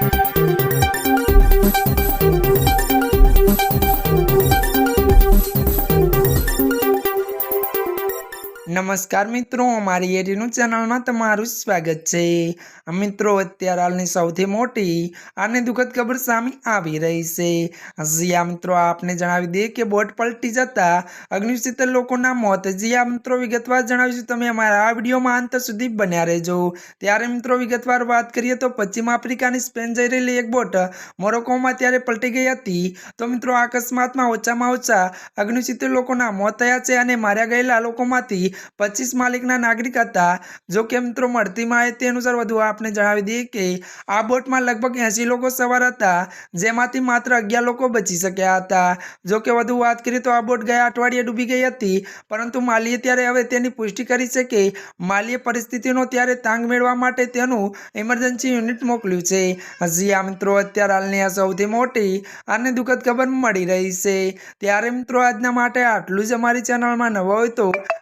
Thank you. નમસ્કાર મિત્રો, અમારી એટીનું ચેનલમાં તમારું સ્વાગત છે. મિત્રો, અત્યારે હાલની સૌથી મોટી અને દુઃખદ ખબર સામે આવી રહી છે. જીયા મિત્રો, આપને જણાવી દઈએ કે બોટ પલટી જતા અગ્નિસિત્તેર લોકોના મોત. જીયા મિત્રો, વિગતવાર જણાવીશું તમે અમારા આ વિડીયોમાં અંત સુધી બન્યા રહેજો. ત્યારે મિત્રો, વિગતવાર વાત કરીએ તો પશ્ચિમ આફ્રિકાની સ્પેન જઈ રહેલી એક બોટ મોરોકોમાં ત્યારે પલટી ગઈ હતી. તો મિત્રો, અકસ્માતમાં ઓછામાં ઓછા અગ્નિસિત્તેર લોકોના મોત થયા છે અને માર્યા ગયેલા લોકોમાંથી પચીસ માલિકના નાગરિક હતા. જો કે મિત્રો, મળતી માહિતી અનુસાર વધુ આપને જણાવી દઈએ કે, આ બોટમાં લગભગ એંસી લોકો સવાર હતા, જેમાંથી માત્ર અગિયાર લોકો બચી શક્યા હતા. જો કે વધુ વાત કરીએ તો આ બોટ ગયા અઠવાડિયે ડૂબી ગઈ હતી. પરંતુ માલીએ ત્યારે હવે તેની પુષ્ટિ કરી છે કે, માલીએ પરિસ્થિતિનો ત્યારે તાંગ મેળવવા માટે તેનું ઇમરજન્સી યુનિટ મોકલ્યું છે. હજી આ મિત્રો અત્યારે હાલની આ સૌથી મોટી અને દુઃખદ ખબર મળી રહી છે. ત્યારે મિત્રો, આજના માટે આટલું જ અમારી ચેનલમાં નવા હોય તો